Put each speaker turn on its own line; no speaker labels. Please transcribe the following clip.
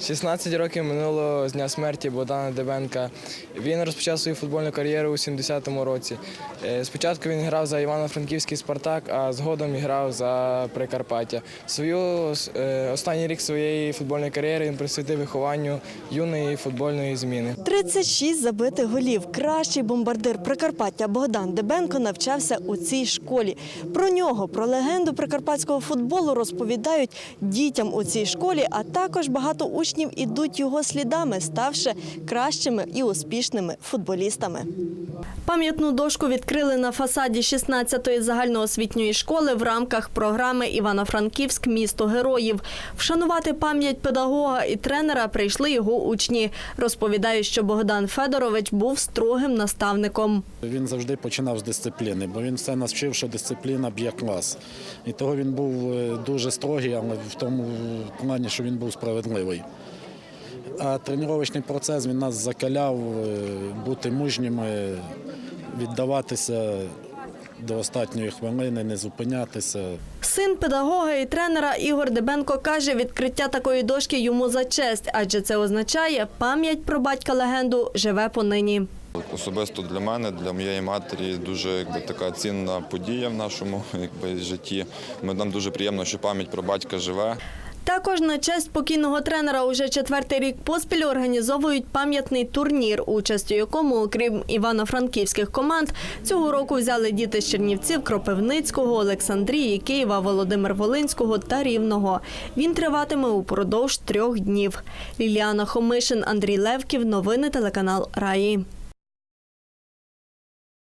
16 років минуло з дня смерті Богдана Дебенка. Він розпочав свою футбольну кар'єру у 70-му році. Е, Спочатку він грав за Івано-Франківський Спартак, а згодом грав за Прикарпаття. Свою е, останній рік своєї футбольної кар'єри він присвятив вихованню юної футбольної зміни.
36 забитих голів. Кращий бомбардир Прикарпаття Богдан Дебенко навчався у цій школі. Про нього, про легенду прикарпатського футболу розповідають дітям у цій школі, а також багато учнів ідуть його слідами, ставши кращими і успішними футболістами. Пам'ятну дошку відкрили на фасаді 16-ї загальноосвітньої школи в рамках програми Івано-Франківськ місто героїв. Вшанувати пам'ять педагога і тренера прийшли його учні. Розповідають, що Богдан Федорович був строгим наставником.
Він завжди починав з дисципліни, бо він все нас вчив, що дисципліна б'є клас. І того він був е, дуже строгий, але в тому плані, що він був справедливий. А тренувальний процес він нас закаляв е, бути мужніми, віддаватися до останньої хвилини, не зупинятися.
Син педагога і тренера Ігор Дебенко каже, відкриття такої дошки йому за честь, адже це означає, пам'ять про батька легенду живе понині.
Особисто для мене, для моєї матері, дуже якби така цінна подія в нашому якби житті. Ми нам дуже приємно, що пам'ять про батька живе.
Також на честь покійного тренера уже четвертий рік поспіль організовують пам'ятний турнір, участь у якому, окрім івано-франківських команд, цього року взяли діти з Чернівців, Кропивницького, Олександрії, Києва, Володимир Волинського та Рівного. Він триватиме упродовж трьох днів. Ліліана Хомишин, Андрій Левків. Новини телеканал Раї.